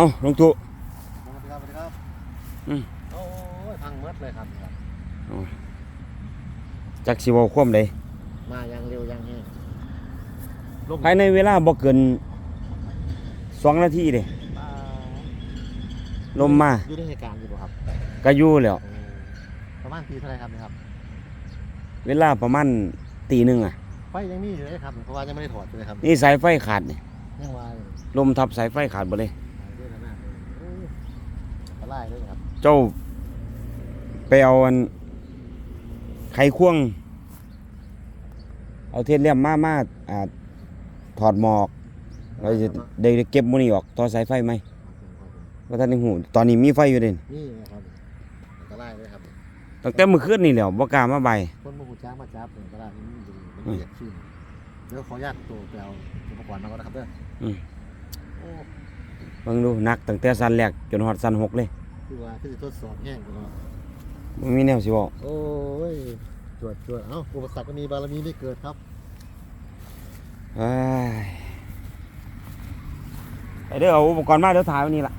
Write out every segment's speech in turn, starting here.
เอาลงตุสวัสดีครับสวัสดีครับอืมโอ้ยพังหมดเลยครับครับ จักสิเว้าความใดมาอย่างเร็วอย่างแห้งลมภายในเวลาบ่เกินสองนาทีเด้อ่าลมมาอยู่ในเหตุการณ์อยู่บ่ครับก็อยู่แล้ว โอ้ประมาณปีเท่าไหรครับเนี่ยครับเวลาประมาณตีหนึ่งอะ ไฟยังมีอยู่เลยครับเพราะว่ายังไม่ได้ถอดเลยครับนี่สายไฟขาดนี่ยังว่าอยู่ลมทับสายไฟขาดบ่เลย หายด้วยนะหน้าเลยโอ้ย อันตรายเลยครับ เจ้าไปเอาอันไขควง เอาเทียนเลี่ยมมามาอ่าถอดหมอก เราจะได้เก็บหมูนี่ออกต่อสายไฟไหมว่าท่านในหูตอนนี้มีไฟอยู่เด่นนี่นะครับอันตรายเลยครับ ตั้งแต่เมื่อคืนนี่แหล้วบ่กล้ามาใบายคนมาหูจ้างมาจับผมอันตรายนี่มันดูมันเบียดขึ้นเดี๋ยวขออนุญาตตัวไปเอาอุปกรณ์มาก่อนนะครับเด้ออืมโอ้ เบิ่งดูหนักตั้งแต่สันแรกจนฮอดสันหกเลย คือว่าคือสิทดสอบแห้งกันเนาะบ่มีแนวสิบอกโอ้ยจวดจวดเอ้าอุปสรรคก็มีบารมีไม่เกิดครับเอ้ยไปเด้อเอาอุปกรณ์มาเดี๋ยวถ่ายไว้นี่ล่ะ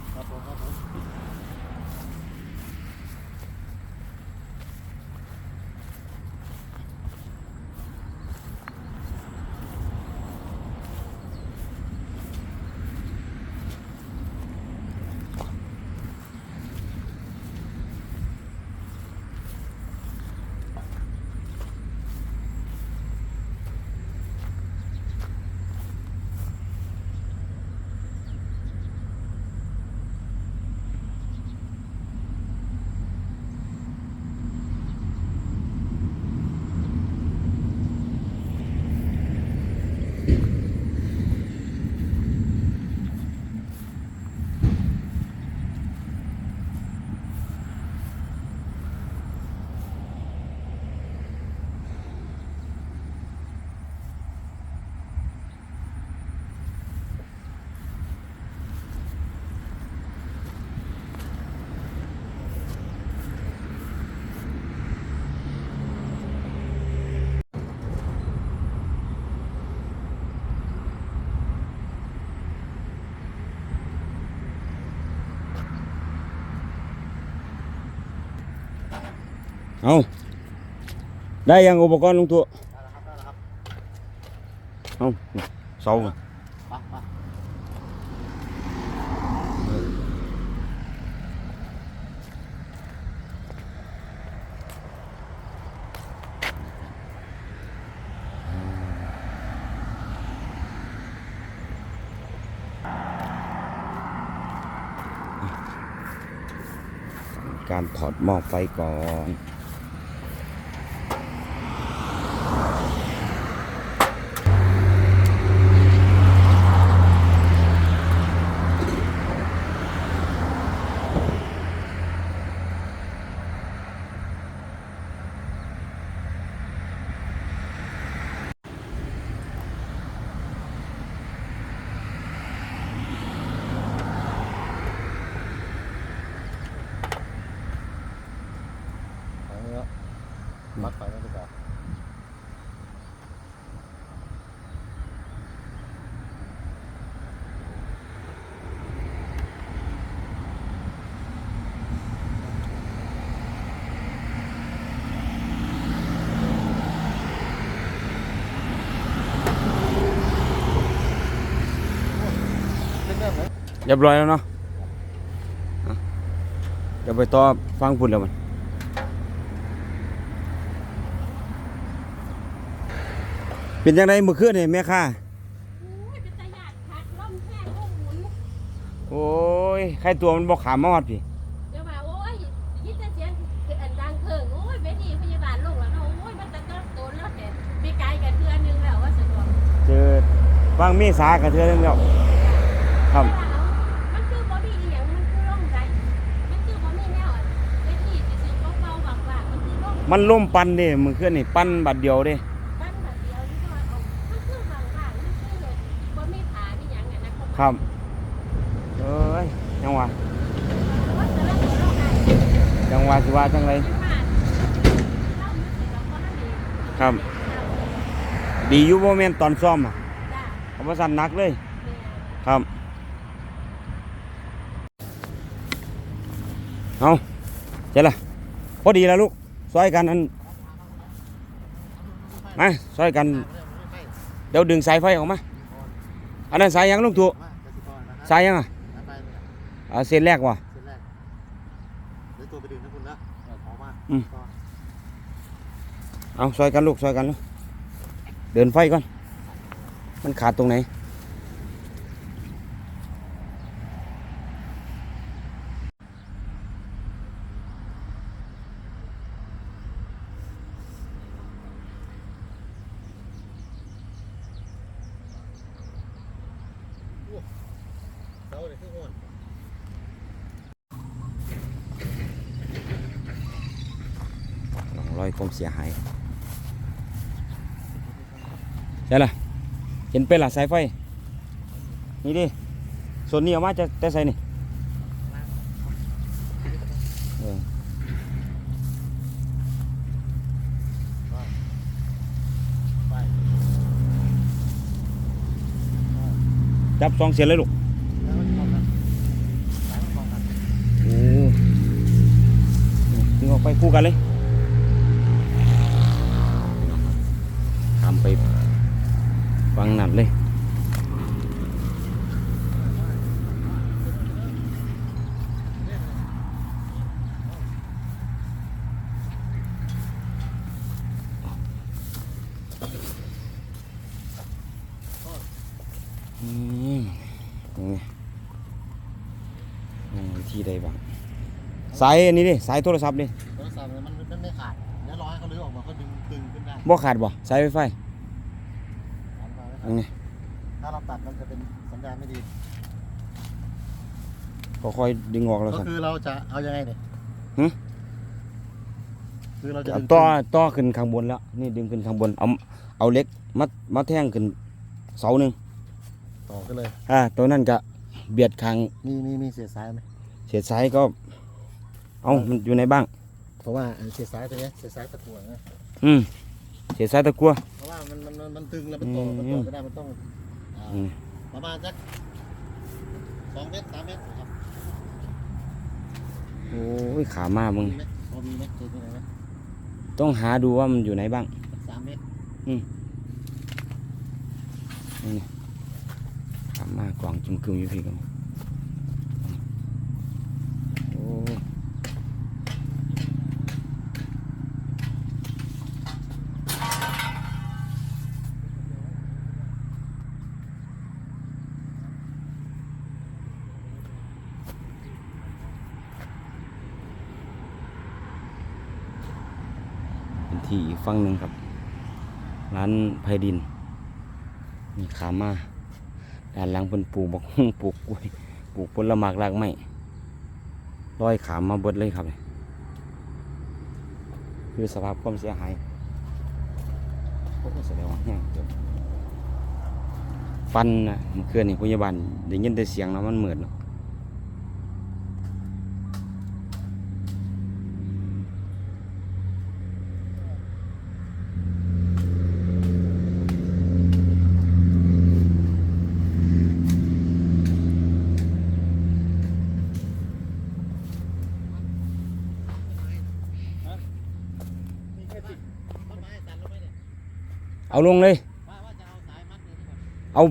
เอาได้ยังอุปกรณ์ลงตัวดเอาเสาการถอดหม้อไฟก่อน ไปเนื้อมัดไปแล้วดีกว่า เริ่มเริ่มเลย เรียบร้อยแล้วเนาะอะเดี๋ยวไปต่อฟังพูดแล้วมันเป็นยังไงเมื่อคืนนี่แม่ค่าโอ้ยเป็นตาหยาดคักล่มแห้งล่มหมุนโอ้ยใครตัวมันบอกขามมาวัดพี่เดี๋ยวว่าโอ้ยยิ่งจะเสียงคืออันดังเพิ่งโอ้ยเวทีพยาบาลลงแล้วเนาะโอ้ยมันตะเกิดโตนแล้วแต่มีไกลกันเทือนึงแล้วว่าสะดวกเจอฟังเมษากระเทือนงแล้วครับ มันคือบ่มีอีหยังมันคือล่มไรมันคือบ่มีแนวอะเวทีสิซื้อเบาๆบางๆมันคือล่ มันล่มปันเด้เมื่อคืนนี่ปันบัดเดียวเด้บ้านแบบเดียวนี่ก็เอามันคือบางๆมันคือแบบบ่มีผามีหยังอะนะครับเอ้ยยังว่าว่าจะรับตัวเราได้ยังว่าสิว่าจังไรมันผ่านเรามันสิเราก็นั่นเองครับ ดีอยู่โมเมนต์ตอนซ่อมอะจ้าเขาประสันหนักเลยครับ เอาเจ๊ละพอดีแล้วลูก ซอยกันอันมาซอยกัน เดี๋ยวดึงสายไฟออกมา อันนั้นสายยังลุงถูมากสิกรนะครับสายยังอะไปเลยเอาเส้นแรกว่ะเส้นแรกเดี๋ยวตัวไปดึงนะคุณนะเอาของมาอืมก็เอาซอยกันลูกซอยกันลูกเดินไฟก่อน มันขาดตรงไหน เสาเลยที่หัว รอยความเสียหายใช่ละเห็นเป็นละสายไฟ นี่ดิส่วนนี้เอามาจะแต่ใส่นี่จับสองเสียเลยลูกแล้ยมันของกันโอ้ดึงออกไปคู่กันเลยทำ ไปฟังนั่นเลยอืมตรงนี้นั่งวิธีใดบ้างสายอันนี้ดิสายโทรศัพท์ดิโทรศัพท์เนี่ยมันมันไม่ขาดเดี๋ยวรอให้เขาลื้อออกมาเขาดึงดึงขึ้นได้บ่ขาดบ่สายไฟไฟ ตามไปไว้ตรงนี้ถ้าเราตัดมันจะเป็นสัญญาณไม่ดี ก็ค่อยดึงออกแล้วก็ครับคือเราจะเอายังไงเนี่ยหึคือเราจะเอาดึงต่อต่อขึ้นข้างบนแล้ว นี่ดึงขึ้นข้างบน เอาเอาเหล็กมามาแท่งขึ้นเสาหนึ่งต่อกันเลย อ่าตัวนั้นก็เบียดข้างมีมีมีเสียดซ้ายไหมเสียดซ้ายก็ เอามันอยู่ในบ้าง เพราะว่าไอ้เสียดซ้ายตัวเนี้ยเสียดซ้ายตะกั่วนะอืมเสียดซ้ายตะกัวเพราะว่า มันมันมันมันตึงแล้วมันต่อมันต่อไม่ได้มันต้องอ่าอืม ประมาณสักสองเมตรสามเมตรครับโอ้ยขามามึง มีไหมพอมีไหมเจอที่ไหนไหมต้องหาดูว่ามันอยู่ไหนบ้าง สามเมตรขามากล่องจุ่มกึมอยู่พี่กันโอ้เป็นที่อีก ฝั่งหนึ่งครับ ร้านไพดิน มีขามาด้านหลังเป็นปลูกบักฮุ่งปลูกกล้วยปลูกผลไม้รากไม้ร้อยขามมาเบิดเลยครับ คือสภาพความเสียหายโอ้แสดงว่าแห้งเกินฟันนะเมื่อคืนนี่พยาบาลได้ยินแต่เสียงแล้วมันเหมือนเนาะ เอาลงเลย เอา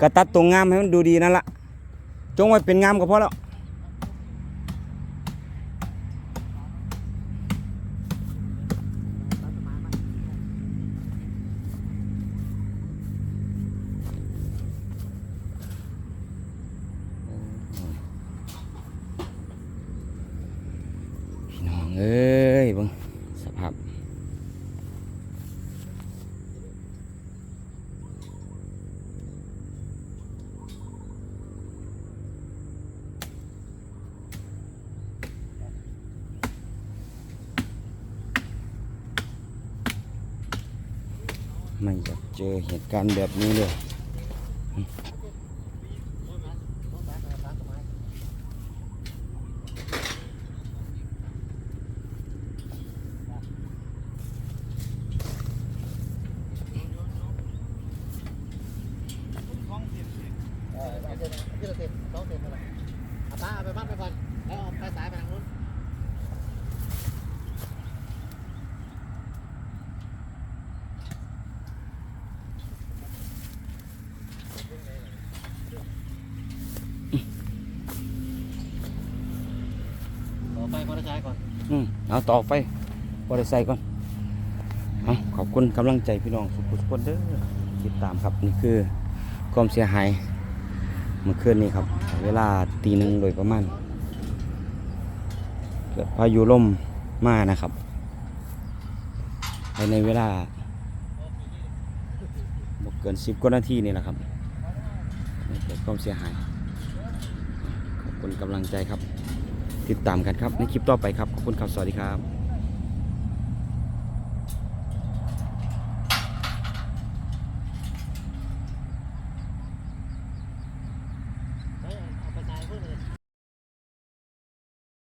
กระตัดตรงงามให้มันดูดีนั่นละจงไว้เป็นงามก็พอแล้วพี่น้องเอ้ยเบังสภาพ ไม่อยากเจอเหตุการณ์แบบนี้เลยต้องสายสายต้นไม้เออเอาเส้นที่เราเส้นสองเส้นเท่าไหร่เอาป้าเอาไปมัดไปก่อนแล้วเอาไปสายไปทางนู้น เอาต่อไปบริใส่ก่อนเอาขอบคุณกำลังใจพี่น้องสุขุสุขคนเด้อติดตามครับนี่คือความเสียหายเมื่อคืนนี้ครับ เวลาตีหนึ่งโดยประมาณเกิดพายุลมมานะครับภายในเวลาบกเกินสิบกว่านาทีนี่แหละครับเกิดความเสียหายขอบคุณกำลังใจครับ ติดตามกันครับในคลิปต่อไปครับ ขอบคุณครับ สวัสดีครับ